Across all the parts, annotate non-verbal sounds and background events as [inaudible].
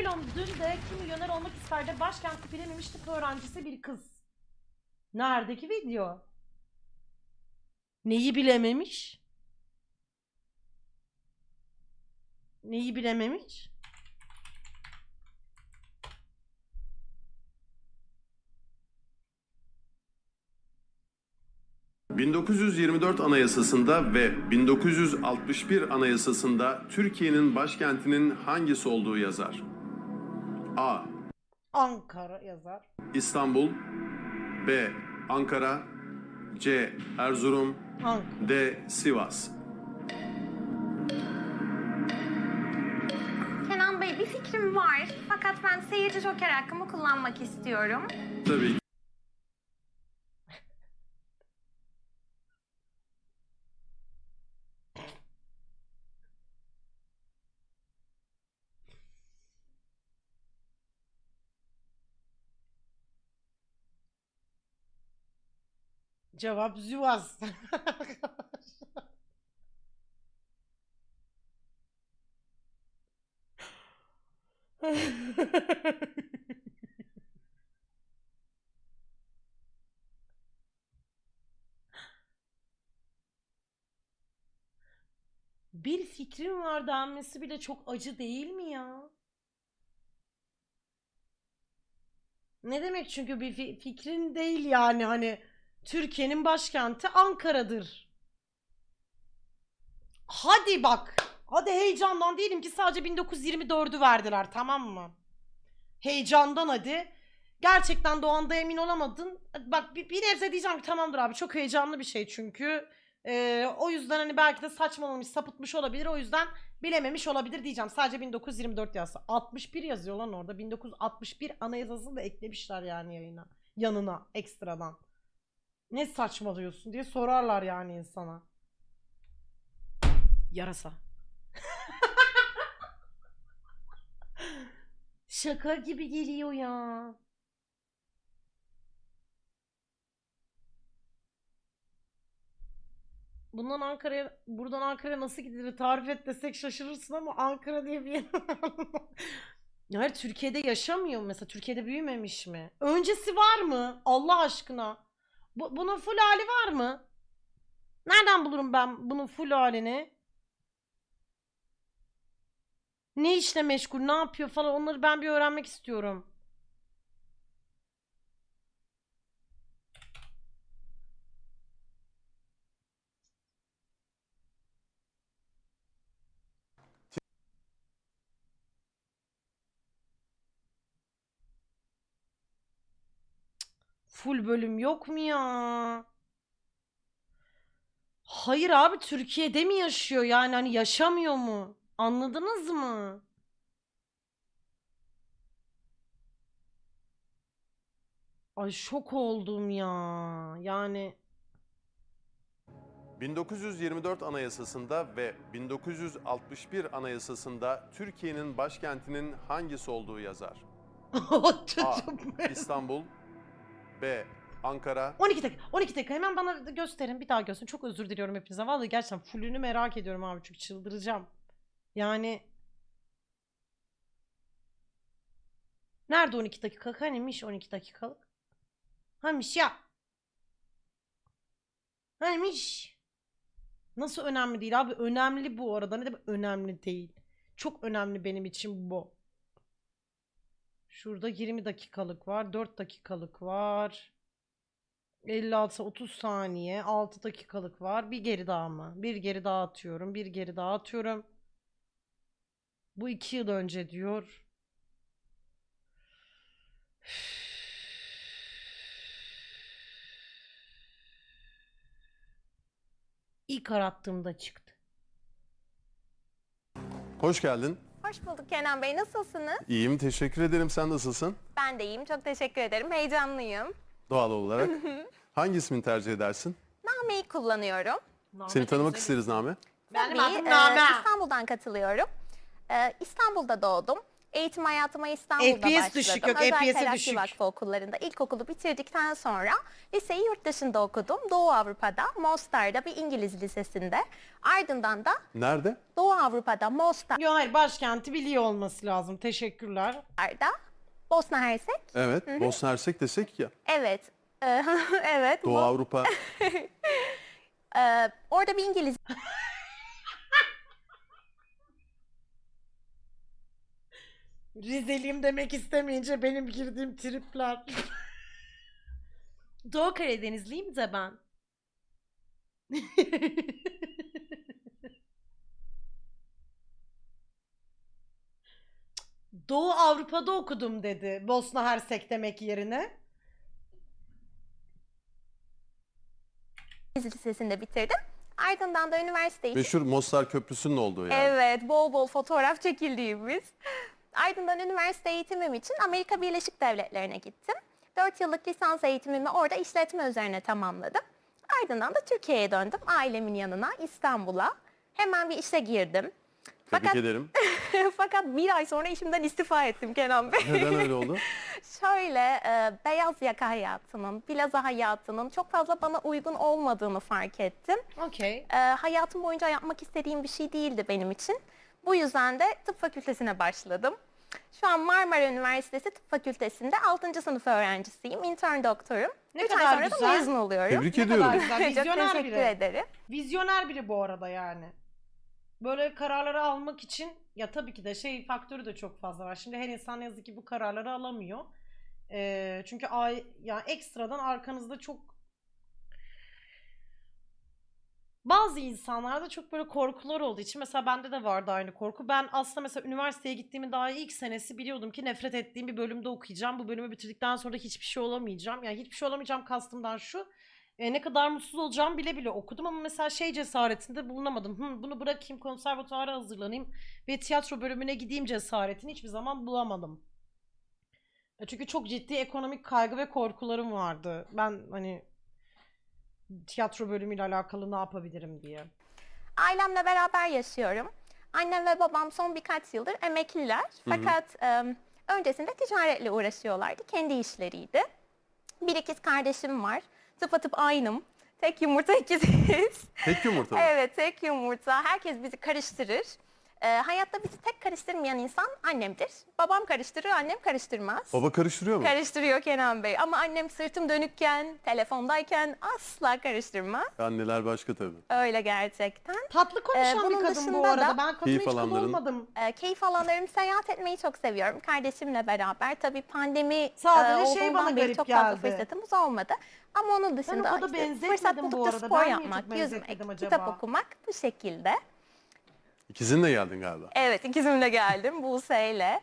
Elon dün de kim milyoner olmak ister de başkent bilememiş tıp öğrencisi bir kız. Neredeki video? Neyi bilememiş? Neyi bilememiş? 1924 Anayasası'nda ve 1961 Anayasası'nda Türkiye'nin başkentinin hangisi olduğu yazar? A. Ankara yazar. İstanbul B. Ankara C. Erzurum Ankara. D. Sivas Kenan Bey bir fikrim var fakat ben seyirci joker hakkımı kullanmak istiyorum. Tabii ki. Cevap Züvaz. [laughs] Bir fikrim var denmesi bile çok acı değil mi ya? Ne demek çünkü bir fi- fikrin değil yani hani Türkiye'nin başkenti Ankara'dır. Hadi bak. Hadi heyecandan diyelim ki sadece 1924'ü verdiler tamam mı? Heyecandan hadi. Gerçekten Doğan'da emin olamadın. Bak bir, bir nebze diyeceğim ki tamamdır abi çok heyecanlı bir şey çünkü. Ee, o yüzden hani belki de saçmalamış sapıtmış olabilir. O yüzden bilememiş olabilir diyeceğim. Sadece 1924 yazsa. 61 yazıyor lan orada. 1961 anayasasını da eklemişler yani yayına. Yanına ekstradan. Ne saçmalıyorsun diye sorarlar yani insana. Yarasa. [laughs] Şaka gibi geliyor ya. Bundan Ankara'ya, buradan Ankara'ya nasıl gidilir tarif et desek şaşırırsın ama Ankara diye bir yer. [laughs] Hayır Türkiye'de yaşamıyor mesela? Türkiye'de büyümemiş mi? Öncesi var mı? Allah aşkına. Bu, bunun full hali var mı? Nereden bulurum ben bunun full halini? Ne işle meşgul, ne yapıyor falan onları ben bir öğrenmek istiyorum. Full bölüm yok mu ya? Hayır abi Türkiye'de mi yaşıyor yani hani yaşamıyor mu? Anladınız mı? Ay şok oldum ya. Yani 1924 Anayasası'nda ve 1961 Anayasası'nda Türkiye'nin başkentinin hangisi olduğu yazar? [laughs] A. İstanbul B. Ankara 12 dakika. 12 dakika. Hemen bana gösterin. Bir daha gösterin. Çok özür diliyorum hepinize. Vallahi gerçekten fullünü merak ediyorum abi. Çünkü çıldıracağım. Yani Nerede 12 dakika? Hanimiş 12 dakikalık? Hamiş ya. Hanimiş. Nasıl önemli değil abi? Önemli bu arada. Ne demek önemli değil? Çok önemli benim için bu. Şurada 20 dakikalık var. 4 dakikalık var. 56 30 saniye 6 dakikalık var. Bir geri daha mı? Bir geri daha atıyorum. Bir geri daha atıyorum. Bu iki yıl önce diyor. İlk arattığımda çıktı. Hoş geldin. Hoş bulduk Kenan Bey nasılsınız? İyiyim teşekkür ederim. Sen nasılsın? Ben de iyiyim çok teşekkür ederim heyecanlıyım. Doğal olarak. Hangi ismini tercih edersin? Name'yi kullanıyorum. Seni tanımak isteriz Name. Benim Tabii, adım e, Name. İstanbul'dan katılıyorum. E, İstanbul'da doğdum. Eğitim hayatıma İstanbul'da FPS başladım. düşük, yok, Özel FPS'i Terakki düşük. Vakfı okullarında ilkokulu bitirdikten sonra liseyi yurt dışında okudum. Doğu Avrupa'da, Mostar'da bir İngiliz lisesinde. Ardından da Nerede? Doğu Avrupa'da, Mostar'da, Yok hayır başkenti biliyor olması lazım. Teşekkürler. Bosna Hersek. Evet. Bosna Hersek desek ya. Evet. Ee, [laughs] evet. Doğu Avrupa. Ee, [laughs] orada bir İngiliz [laughs] Rizeliyim demek istemeyince benim girdiğim tripler. [laughs] Doğu Karadenizliyim de ben. [laughs] Doğu Avrupa'da okudum dedi. Bosna Hersek demek yerine. Lisesi'nde bitirdim. Ardından da üniversiteyi Meşhur Mostar Köprüsü'nün olduğu yani. Evet, bol bol fotoğraf çekildiğimiz. Ardından üniversite eğitimim için Amerika Birleşik Devletleri'ne gittim. 4 yıllık lisans eğitimimi orada işletme üzerine tamamladım. Ardından da Türkiye'ye döndüm ailemin yanına İstanbul'a. Hemen bir işe girdim. Tebrik Fakat ederim. [laughs] fakat bir ay sonra işimden istifa ettim Kenan Bey. Neden öyle oldu? [laughs] Şöyle e, beyaz yaka hayatının, plaza hayatının çok fazla bana uygun olmadığını fark ettim. Okey. E, hayatım boyunca yapmak istediğim bir şey değildi benim için. Bu yüzden de tıp fakültesine başladım. Şu an Marmara Üniversitesi Tıp Fakültesi'nde 6. sınıf öğrencisiyim. Intern doktorum. Ne 3 ay kadar sonra da güzel. mezun oluyorum. Tebrik Ne ediyorum. kadar güzel. Çok Vizyoner teşekkür biri. ederim. Vizyoner biri bu arada yani. Böyle kararları almak için ya tabii ki de şey faktörü de çok fazla var. Şimdi her insan ne yazık ki bu kararları alamıyor. Ee, çünkü ay, yani ekstradan arkanızda çok bazı insanlarda çok böyle korkular olduğu için mesela bende de vardı aynı korku. Ben aslında mesela üniversiteye gittiğimin daha ilk senesi biliyordum ki nefret ettiğim bir bölümde okuyacağım. Bu bölümü bitirdikten sonra da hiçbir şey olamayacağım. Yani hiçbir şey olamayacağım kastımdan şu. E, ne kadar mutsuz olacağımı bile bile okudum ama mesela şey cesaretinde bulunamadım. Hı, bunu bırakayım konservatuara hazırlanayım ve tiyatro bölümüne gideyim cesaretini hiçbir zaman bulamadım. E, Çünkü çok ciddi ekonomik kaygı ve korkularım vardı. Ben hani tiyatro bölümüyle alakalı ne yapabilirim diye. Ailemle beraber yaşıyorum. Annem ve babam son birkaç yıldır emekliler. Fakat e, öncesinde ticaretle uğraşıyorlardı. Kendi işleriydi. Bir ikiz kardeşim var. Tıpatıp aynım. Tek yumurta [laughs] ikiziz. Tek yumurta mı? evet tek yumurta. Herkes bizi karıştırır. E, hayatta bizi tek karıştırmayan insan annemdir. Babam karıştırır, annem karıştırmaz. Baba karıştırıyor mu? Karıştırıyor Kenan Bey. Ama annem sırtım dönükken, telefondayken asla karıştırmaz. Anneler başka tabii. Öyle gerçekten. Tatlı konuşan Ee, bunun bir kadın bu dışında arada. da ben kadına keyif hiç kıl alanların- olmadım. Ee, keyif alanlarım seyahat etmeyi çok seviyorum. Kardeşimle beraber. Tabii pandemi Sadece e, şey olduğundan bana beri garip çok fazla geldi. fırsatımız olmadı. Ama onun dışında kadar işte benzetmedim fırsat bu buldukça arada. spor Ben niye yapmak, yüzmek, benzetmedim kitap acaba? okumak bu şekilde. İkizinle geldin galiba. Evet ikizimle geldim [laughs] Buse'yle.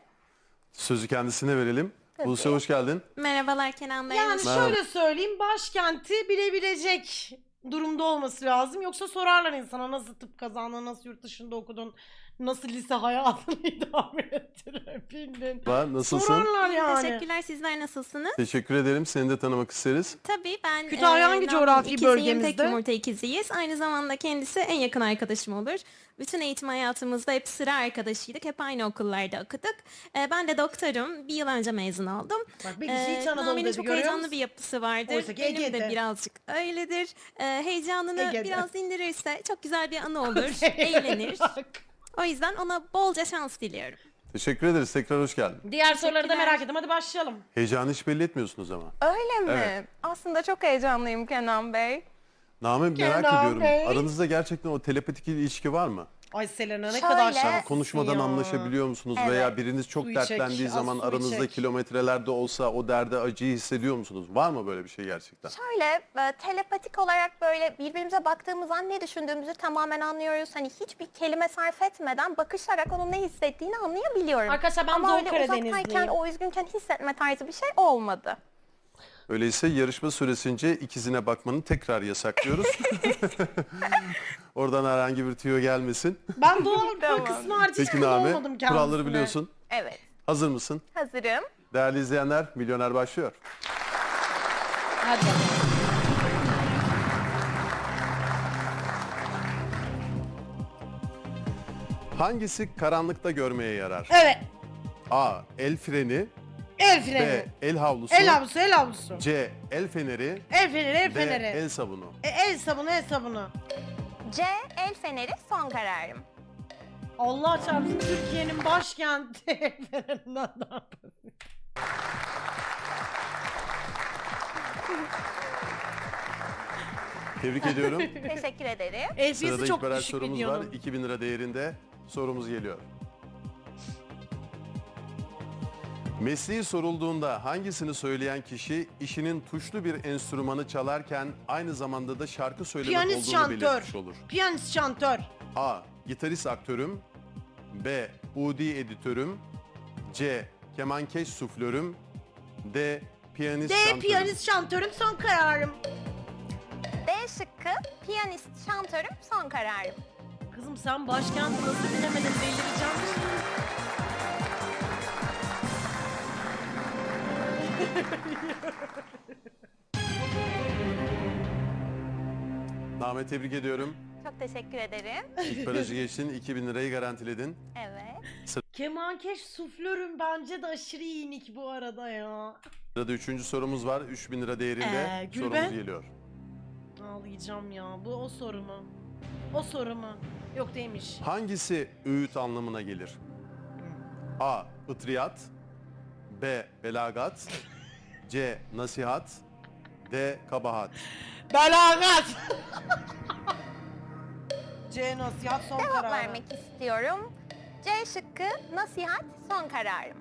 Sözü kendisine verelim. Tabii. Buse hoş geldin. Merhabalar Kenan Bey. Yani Merhaba. şöyle söyleyeyim başkenti bilebilecek durumda olması lazım. Yoksa sorarlar insana nasıl tıp kazandın, nasıl yurt dışında okudun, nasıl lise hayatını [laughs] idame ettirebildin. Merhaba, Nasılsın? Sorarlar yani. Teşekkürler. Sizler nasılsınız? Teşekkür ederim. Seni de tanımak isteriz. Tabii ben Kütahya e, hangi Nam'ın coğrafi ikiziyim, bölgemizde? Tek yumurta ikiziyiz. Aynı zamanda kendisi en yakın arkadaşım olur. Bütün eğitim hayatımızda hep sıra arkadaşıydık. Hep aynı okullarda okuduk. E, ben de doktorum. Bir yıl önce mezun oldum. Bak bir kişi hiç Anadolu Nami'nin dedi çok görüyor heyecanlı musun? bir yapısı vardır. Oysa ki Benim Ege'de. de birazcık öyledir. E, heyecanını Ege'de. biraz indirirse çok güzel bir anı [laughs] olur. eğlenir. O yüzden ona bolca şans diliyorum. Teşekkür ederiz. Tekrar hoş geldin. Diğer soruları da merak ettim. Hadi başlayalım. Heyecanı hiç belli etmiyorsunuz ama. Öyle mi? Evet. Aslında çok heyecanlıyım Kenan Bey. Name merak Kenan ediyorum. Bey. Aranızda gerçekten o telepatik ilişki var mı? Ay Selena ne Şöyle- kadar şanslısın Konuşmadan ya. anlaşabiliyor musunuz? Evet. Veya biriniz çok Su içek, dertlendiği az zaman su aranızda içek. kilometrelerde olsa o derde acıyı hissediyor musunuz? Var mı böyle bir şey gerçekten? Şöyle e, telepatik olarak böyle birbirimize baktığımız an ne düşündüğümüzü tamamen anlıyoruz. Hani hiçbir kelime sarf etmeden bakışarak onun ne hissettiğini anlayabiliyorum. Arkadaşlar ben Ama Doğu öyle Karadenizliyim. uzaktayken o üzgünken hissetme tarzı bir şey olmadı. Öyleyse yarışma süresince ikizine bakmanı tekrar yasaklıyoruz. [laughs] Oradan herhangi bir tüyo gelmesin. Ben Avrupa [laughs] Tamam. kısmı hiç Peki Name, olmadım kendisine. kuralları biliyorsun. Evet Hazır mısın? hazırım. Değerli izleyenler, Milyoner başlıyor. Hadi bakalım. Hangisi karanlıkta görmeye yarar? Evet. A. El freni El B. freni. El havlusu El havlusu, el havlusu. C. El feneri El feneri, el D. feneri. El sabunu. E, el sabunu, el sabunu. C. El feneri son kararım. Allah çarpsın Türkiye'nin başkenti [laughs] el fenerinden daha basit. Tebrik ediyorum. [laughs] Teşekkür ederim. El Sırada ilk çok baraj düşük sorumuz var. videonun. 2000 lira değerinde sorumuz geliyor. Mesleği sorulduğunda hangisini söyleyen kişi işinin tuşlu bir enstrümanı çalarken aynı zamanda da şarkı söylemek Piyanist olduğunu şantör. belirtmiş olur? Piyanist şantör. A. Gitarist aktörüm B. Udi editörüm C. Kemankeş suflörüm D. Piyanist D şantörüm. piyanist şantörüm son kararım. D şıkkı piyanist şantörüm son kararım. Kızım sen başkent nasıl bilemedin delireceğim şimdi. [laughs] Name tebrik ediyorum. Çok teşekkür ederim. İlk barajı geçtin. 2000 lirayı garantiledin. Evet. Kemankeş suflörüm bence de aşırı iyi nick bu arada ya. Sırada üçüncü sorumuz var. 3000 lira değerinde Ee, Gülben? sorumuz geliyor. Ağlayacağım ya. Bu o soru mu? O soru mu? Yok değilmiş. Hangisi öğüt anlamına gelir? A. Itriyat B. Belagat C. Nasihat D. Kabahat Belagat. [laughs] C nasihat son Cevap vermek istiyorum. C şıkkı nasihat son kararım.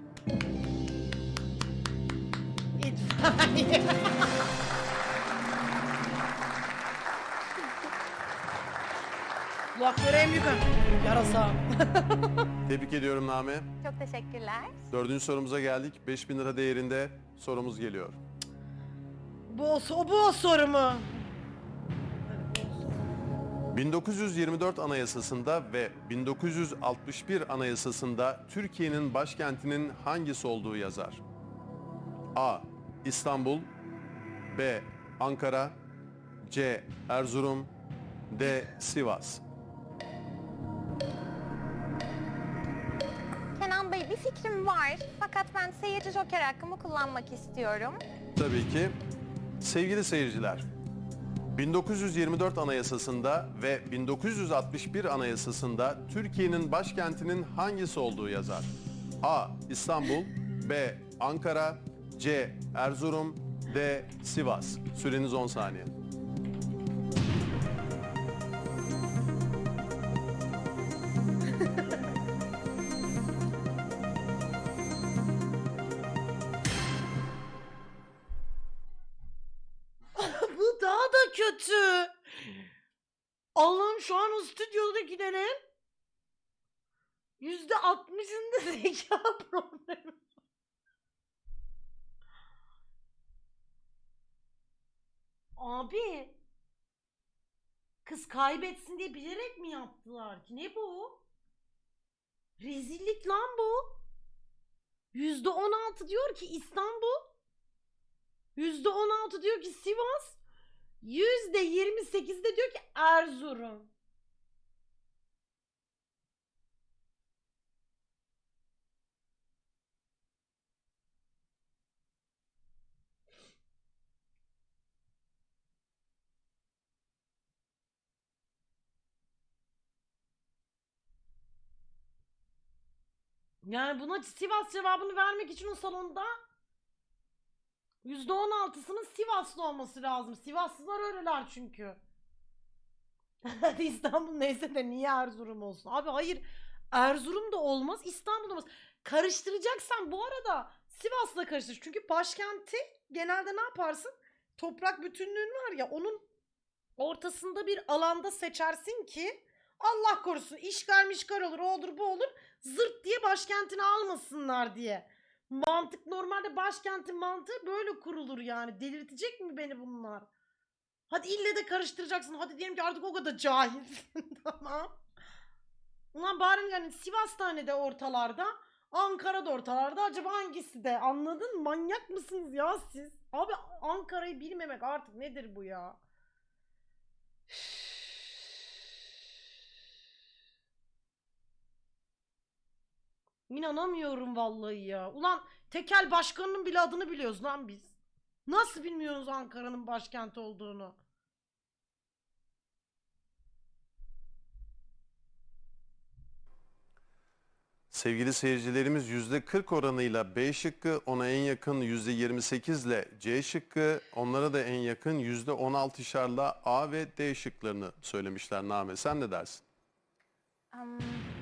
İtfaiye. [laughs] Kulakları en büyük yarasa. [laughs] Tebrik ediyorum Name. Çok teşekkürler. Dördüncü sorumuza geldik. 5000 lira değerinde sorumuz geliyor. bu, o, so- bu o soru mu? 1924 Anayasası'nda ve 1961 Anayasası'nda Türkiye'nin başkentinin hangisi olduğu yazar? A. İstanbul B. Ankara C. Erzurum D. Sivas fikrim var fakat ben seyirci joker hakkımı kullanmak istiyorum. Tabii ki. Sevgili seyirciler, 1924 Anayasası'nda ve 1961 Anayasası'nda Türkiye'nin başkentinin hangisi olduğu yazar? A. İstanbul B. Ankara C. Erzurum D. Sivas. Süreniz 10 saniye. Kötü. Allah'ım şu an o stüdyodakilerin yüzde altmışında [laughs] zeka problemi. Abi kız kaybetsin diye bilerek mi yaptılar ki? Ne bu? Rezillik lan bu. Yüzde on altı diyor ki İstanbul. Yüzde on altı diyor ki Sivas. Yüzde yirmi sekizde diyor ki Erzurum. Yani buna Sivas cevabını vermek için o salonda %16'sının Sivaslı olması lazım. Sivaslılar öyleler çünkü. İstanbul neyse de niye Erzurum olsun? Abi hayır Erzurum da olmaz İstanbul da olmaz. Karıştıracaksan bu arada Sivas'la karıştır. Çünkü başkenti genelde ne yaparsın? Toprak bütünlüğün var ya onun ortasında bir alanda seçersin ki Allah korusun işgal mişgal olur o olur bu olur zırt diye başkentini almasınlar diye. Mantık normalde başkentin mantığı böyle kurulur yani. Delirtecek mi beni bunlar? Hadi ille de karıştıracaksın. Hadi diyelim ki artık o kadar cahilsin [laughs] tamam. Ulan bari yani Sivas'ta hani de ortalarda. Ankara'da ortalarda. Acaba hangisi de? Anladın? Manyak mısınız ya siz? Abi Ankara'yı bilmemek artık nedir bu ya? İnanamıyorum vallahi ya. Ulan tekel başkanının bile adını biliyoruz lan biz. Nasıl bilmiyoruz Ankara'nın başkenti olduğunu? Sevgili seyircilerimiz %40 oranıyla B şıkkı, ona en yakın %28 ile C şıkkı, onlara da en yakın %16 şarla A ve D şıklarını söylemişler Name. Sen ne dersin? Um...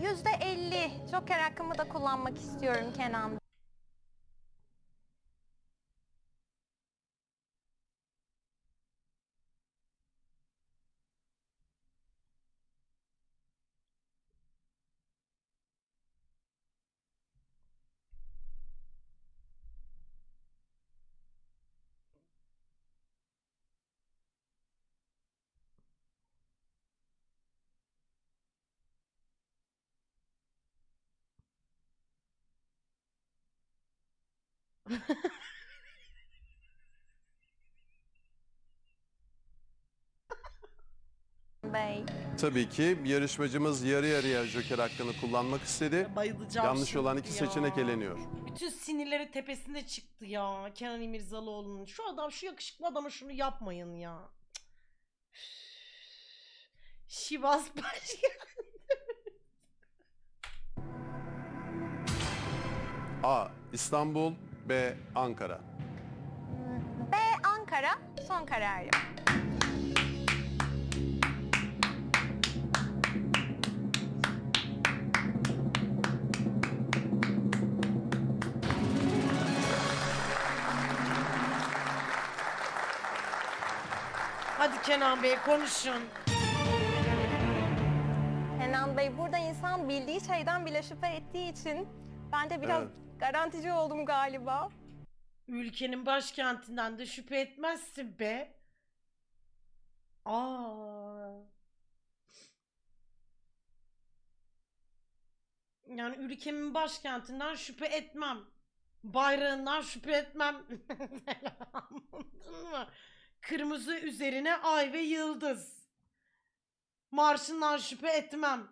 %50 joker hakkımı da kullanmak istiyorum Kenan. [laughs] Bey. Tabii ki yarışmacımız yarı yarıya joker hakkını kullanmak istedi. Bayılacağım Yanlış şimdi olan iki ya. seçenek eleniyor. Bütün sinirleri tepesinde çıktı ya Kenan İmirzalıoğlu'nun. Şu adam şu yakışıklı adama şunu yapmayın ya. Şivas [laughs] Başkan. A. İstanbul B. Ankara B Ankara son kararım. Hadi Kenan Bey konuşun. Kenan Bey burada insan bildiği şeyden bile şüphe ettiği için ben de biraz Evet. Garantici oldum galiba. Ülkenin başkentinden de şüphe etmezsin be. Aa. Yani ülkemin başkentinden şüphe etmem. Bayrağından şüphe etmem. [laughs] Mı? Kırmızı üzerine ay ve yıldız. Marşından şüphe etmem.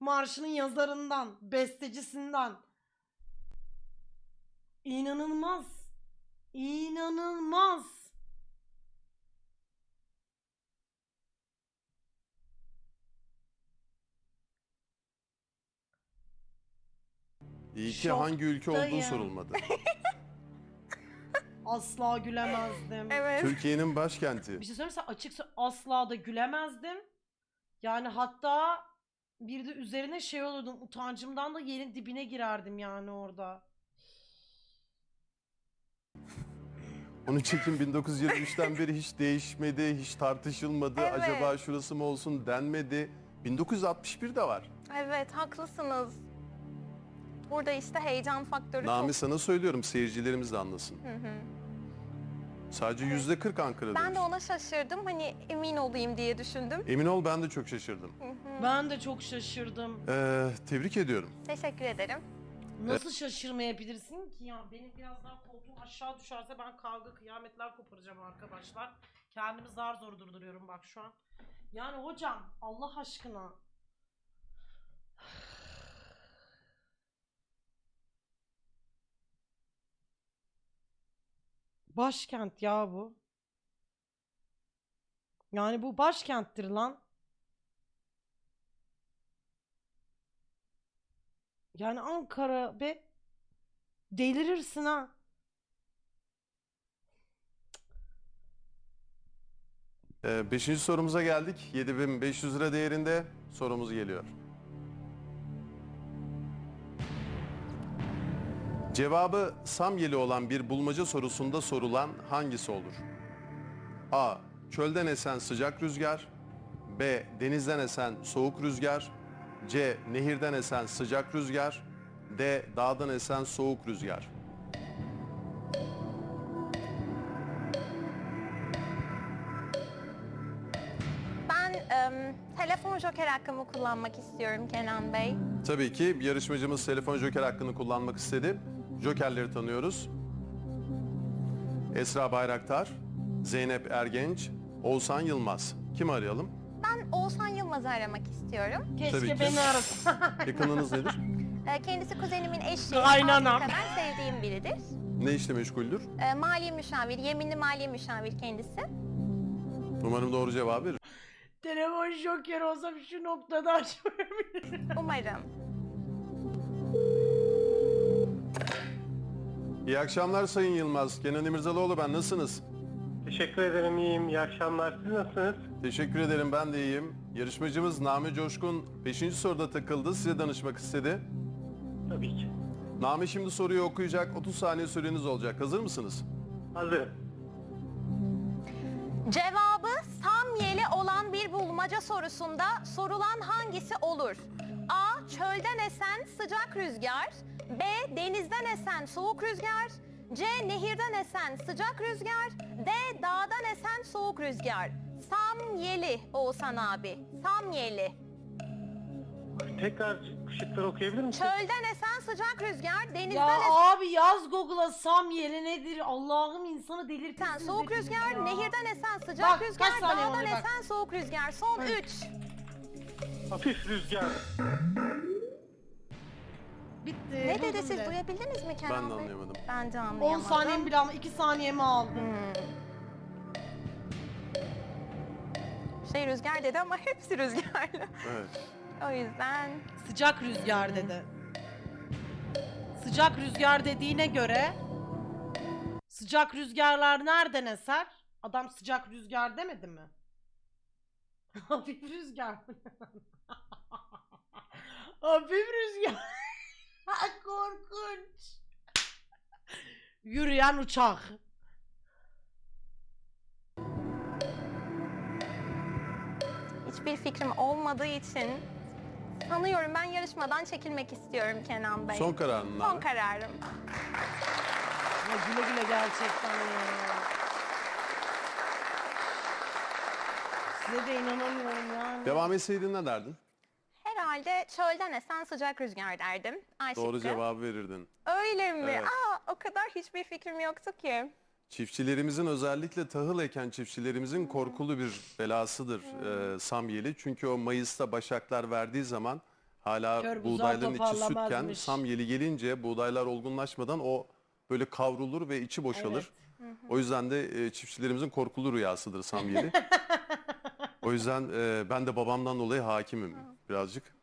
Marşının yazarından, bestecisinden. İnanılmaz. İnanılmaz. İyi ki hangi ülke olduğu Şoktayım. sorulmadı. [laughs] Asla gülemezdim. Evet. Türkiye'nin başkenti. Bir şey söyleyeyim mi açıkça asla da gülemezdim. Yani hatta bir de üzerine şey olurdum. Utancımdan da yerin dibine girerdim yani orada. Onun çekim 1923'ten beri hiç değişmedi, hiç tartışılmadı. Evet. Acaba şurası mı olsun denmedi. 1961 de var. Evet haklısınız. Burada işte heyecan faktörü Nami çok. sana söylüyorum seyircilerimiz de anlasın. Hı hı. Sadece yüzde 40 Ankara Ben de ona şaşırdım. Hani emin olayım diye düşündüm. Emin ol ben de çok şaşırdım. Hı hı. Ben de çok şaşırdım. Ee, tebrik ediyorum. Teşekkür ederim. Nasıl şaşırmayabilirsin ki ya? Benim biraz daha koltuğum aşağı düşerse ben kavga kıyametler koparacağım arkadaşlar. Kendimi zar zor durduruyorum bak şu an. Yani hocam Allah aşkına. Başkent ya bu. Yani bu başkenttir lan. Yani Ankara be delirirsin ha. Ee, beşinci sorumuza geldik. 7500 lira değerinde sorumuz geliyor. Cevabı Samyeli olan bir bulmaca sorusunda sorulan hangisi olur? A. Çölden esen sıcak rüzgar. B. Denizden esen soğuk rüzgar. C. Nehirden esen sıcak rüzgar. D. Dağdan esen soğuk rüzgar. Ben em, telefon joker hakkımı kullanmak istiyorum Kenan Bey. Tabii ki yarışmacımız telefon joker hakkını kullanmak istedi. Jokerleri tanıyoruz. Esra Bayraktar, Zeynep Ergenç, Oğuzhan Yılmaz. Kimi arayalım? Ben Oğuzhan Yılmaz'ı aramak istiyorum. Keşke Tabii ki. beni arasın. Yakınınız nedir? Ee, kendisi kuzenimin eşi. Kaynanam. Afrika'dan sevdiğim biridir. Ne işle meşguldür? Ee, mali müşavir, yeminli mali müşavir kendisi. Umarım doğru cevabı verir. Telefon joker olsam şu noktada açmayabilirim. Umarım. İyi akşamlar Sayın Yılmaz. Kenan İmirzalıoğlu ben. Nasılsınız? Teşekkür ederim, iyiyim. İyi akşamlar. Siz nasılsınız? Teşekkür ederim ben de iyiyim. Yarışmacımız Nami Coşkun 5. soruda takıldı. Size danışmak istedi. Tabii ki. Nami şimdi soruyu okuyacak. 30 saniye süreniz olacak. Hazır mısınız? Hazırım. Cevabı samyeli olan bir bulmaca sorusunda sorulan hangisi olur? A. Çölden esen sıcak rüzgar. B. Denizden esen soğuk rüzgar. C. Nehirden esen sıcak rüzgar. D. Dağdan esen soğuk rüzgar. Samyeli Oğuzhan abi. Samyeli. Tekrar şıkları okuyabilir misin? Çölden esen sıcak rüzgar. Ya Denizden abi yaz Google'a Samyeli nedir? Allah'ım insanı esen delirtirsin. soğuk rüzgar. ya. Nehirden esen sıcak Bak, kaç rüzgar. saniye Dağdan bak. esen soğuk rüzgar. Son Bak. 3. Hafif rüzgar. Bitti. Ne dedi siz duyabildiniz mi Kenan Ben de Bey? anlayamadım. Ben de 10 anlayamadım. saniyemi bile alma. 2 saniyemi aldım. Hmm. Şey rüzgar dedi ama hepsi rüzgarlı. Evet. o yüzden Sıcak rüzgar dedi. Sıcak rüzgar dediğine göre sıcak rüzgarlar nereden eser? Adam sıcak rüzgar demedi mi? [laughs] Hafif rüzgar. [laughs] Hafif rüzgar. Korkunç. Yürüyen uçak. hiçbir fikrim olmadığı için sanıyorum ben yarışmadan çekilmek istiyorum Kenan Bey. Son kararın Son kararım. Ya güle güle gerçekten ya. Size de inanamıyorum yani. Devam etseydin ne derdin? Herhalde çölden esen sıcak rüzgar derdim. Ay Doğru cevabı verirdin. Öyle mi? Evet. Aa, o kadar hiçbir fikrim yoktu ki. Çiftçilerimizin özellikle tahıl eken çiftçilerimizin korkulu bir belasıdır e, samyeli. Çünkü o Mayıs'ta başaklar verdiği zaman hala Kör buzağı buğdayların içi sütken toparlamazmış. samyeli gelince buğdaylar olgunlaşmadan o böyle kavrulur ve içi boşalır. O yüzden de e, çiftçilerimizin korkulu rüyasıdır samyeli. [laughs] o yüzden e, ben de babamdan dolayı hakimim birazcık.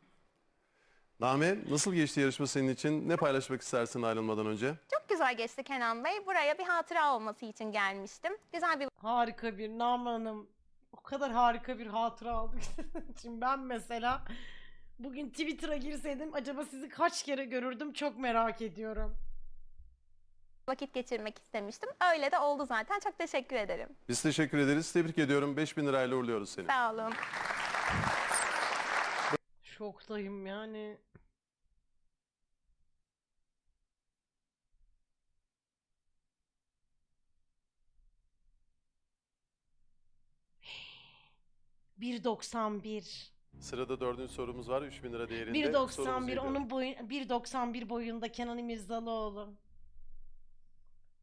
Name nasıl geçti yarışma senin için? Ne paylaşmak istersin ayrılmadan önce? Çok güzel geçti Kenan Bey. Buraya bir hatıra olması için gelmiştim. Güzel bir Harika bir Naman Hanım. O kadar harika bir hatıra aldık [laughs] için. Ben mesela bugün Twitter'a girseydim acaba sizi kaç kere görürdüm çok merak ediyorum. vakit geçirmek istemiştim. Öyle de oldu zaten. Çok teşekkür ederim. Biz teşekkür ederiz. Tebrik ediyorum. 5000 lirayla uğurluyoruz seni. Sağ olun. Şoktayım yani. ...1.91. Sırada dördüncü sorumuz var. 3000 lira değerinde. Sorumuzu 1.91 dinliyorum. onun boyu 1.91 boyunda Kenan İmirzalıoğlu.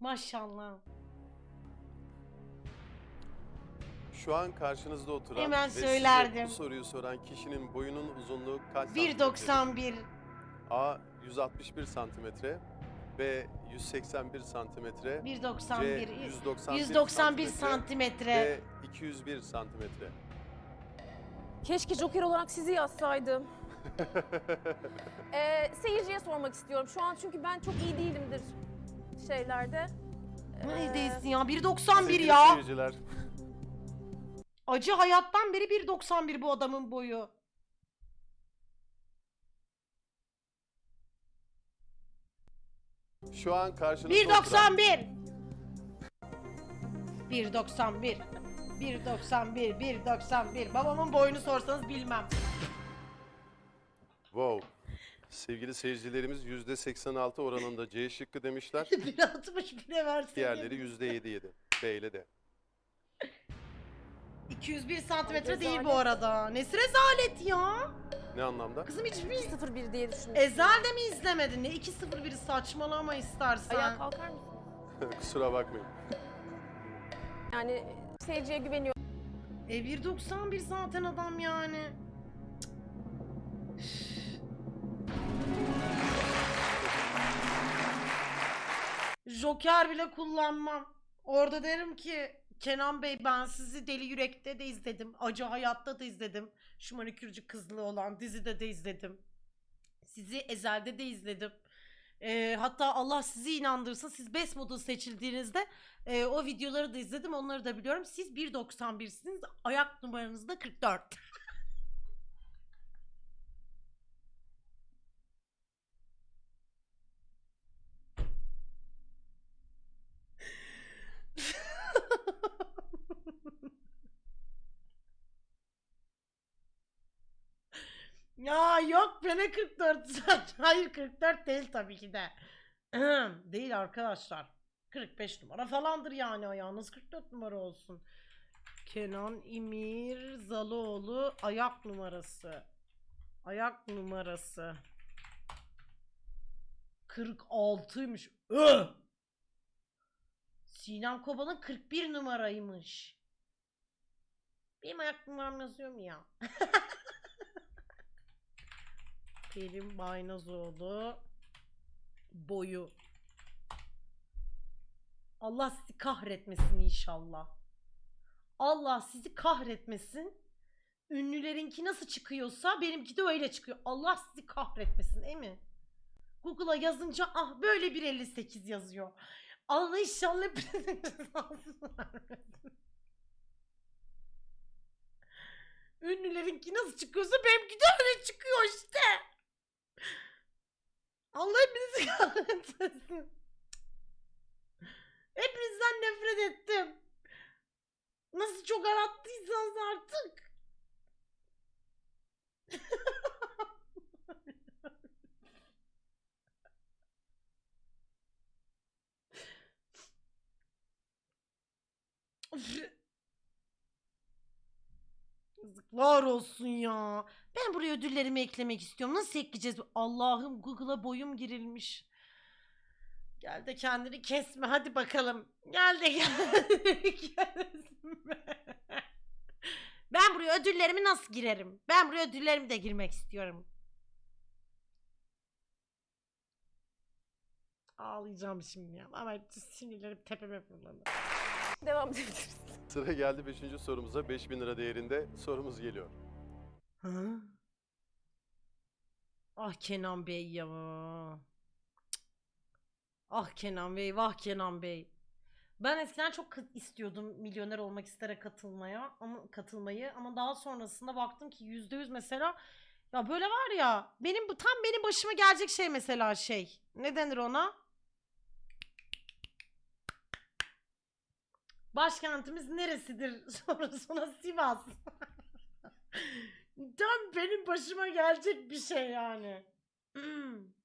Maşallah. Şu an karşınızda oturan Hemen ve size söylerdim. bu soruyu soran kişinin boyunun uzunluğu kaç santimetredir? 1.91. A 161 santimetre, B 181 santimetre, C 1.91. 191, 191 santimetre. D 201 santimetre. Keşke Joker olarak sizi yazsaydım. [laughs] ee, seyirciye sormak istiyorum şu an çünkü ben çok iyi değilimdir şeylerde. Ne Ee, değilsin ya 1.91 Sevgili ya. seyirciler, Acı hayattan beri 1.91 bu adamın boyu. şu an karşınızda oturan 1.91. 1.91. 1.91, 1.91. Babamın boyunu sorsanız bilmem. Wow. Sevgili seyircilerimiz %86 oranında C şıkkı demişler. [laughs] 1.60 bile versin. Diğerleri %77. B ile D. 201 santimetre değil bu arada. Nesi rezalet ya? Ne anlamda? Kızım hiçbir... 01 diye düşündüm. Ezel de mi izlemedin? Ne 201'i saçmalama istersen. Ayağa kalkar mısın? [laughs] Kusura bakmayın. Yani seyirciye güveniyorum. E 1.91 zaten adam yani. Joker bile kullanmam. Orada derim ki Kenan Bey ben sizi Deli Yürek'te de izledim. Acı Hayat'ta da izledim. Şu manikürcü kızlı olan dizide de izledim. Sizi Ezel'de de izledim. Ee, hatta Allah sizi inandırsın siz Best Model seçildiğinizde e, o videoları da izledim onları da biliyorum. Siz 1.91'siniz ayak numaranız da 44. Ya yok bana 44 zaten. [laughs] Hayır 44 değil tabii ki de. değil arkadaşlar. 45 numara falandır yani ayağınız 44 numara olsun. Kenan İmir Zaloğlu ayak numarası. Ayak numarası. 46'ymış. Öh! Sinem Koba'nın 41 numaraymış. Benim ayak numaram yazıyor mu ya? [laughs] Pelin Baynazoğlu boyu. Allah sizi kahretmesin inşallah. Allah sizi kahretmesin. Ünlülerinki nasıl çıkıyorsa benimki de öyle çıkıyor. Allah sizi kahretmesin değil mi? Google'a yazınca ah böyle bir 58 yazıyor. Allah inşallah. Ünlülerinki nasıl çıkıyorsa benimki de öyle çıkıyor işte. Allah hepinizi [laughs] kahretmesin. Hepinizden nefret ettim. Nasıl çok arattıysanız artık. [laughs] Yazıklar olsun ya. Ben buraya ödüllerimi eklemek istiyorum. Nasıl ekleyeceğiz? Allah'ım Google'a boyum girilmiş. Gel de kendini kesme hadi bakalım. Gel de kendini kesme. [laughs] Ben buraya ödüllerimi nasıl girerim? Ben buraya ödüllerimi de girmek istiyorum. Ağlayacağım şimdi ya. Ama sinirlerim tepeme fırladı. [laughs] Devam edebiliriz. Sıra geldi 5. sorumuza. 5000 lira değerinde sorumuz geliyor. Hı? Ah Kenan Bey ya. Cık. Ah Kenan Bey, vah Kenan Bey. Ben eskiden çok kı- istiyordum milyoner olmak istere katılmaya ama katılmayı ama daha sonrasında baktım ki yüzde yüz mesela ya böyle var ya benim bu tam benim başıma gelecek şey mesela şey ne denir ona? Başkentimiz neresidir [laughs] sorusuna Sivas. Tam benim başıma gelecek bir şey yani. [clears throat]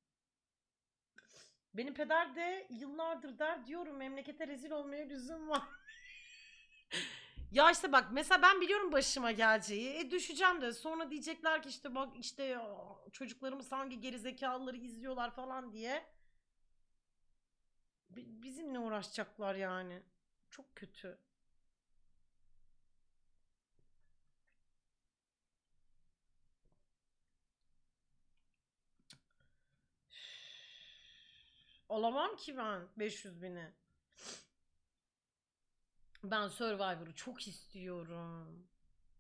Benim peder de yıllardır der diyorum memlekete rezil olmaya lüzum var. [laughs] ya işte bak mesela ben biliyorum başıma geleceği. E düşeceğim de sonra diyecekler ki işte bak işte çocuklarımız hangi gerizekalıları izliyorlar falan diye. Bi- Bizimle uğraşacaklar yani. Çok kötü. Olamam ki ben 500 bini. Ben Survivor'ı çok istiyorum.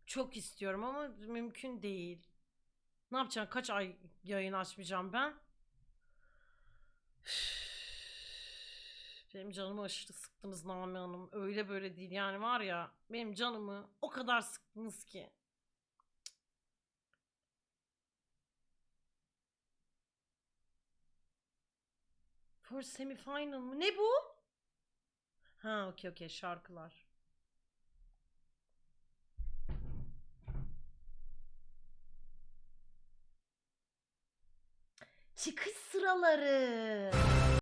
Çok istiyorum ama mümkün değil. Ne yapacağım? Kaç ay yayın açmayacağım ben? Benim canımı aşırı sıktınız Nami Hanım. Öyle böyle değil yani var ya. Benim canımı o kadar sıktınız ki. For semifinal mı? Ne bu? Ha okey okey şarkılar. Çıkış sıraları.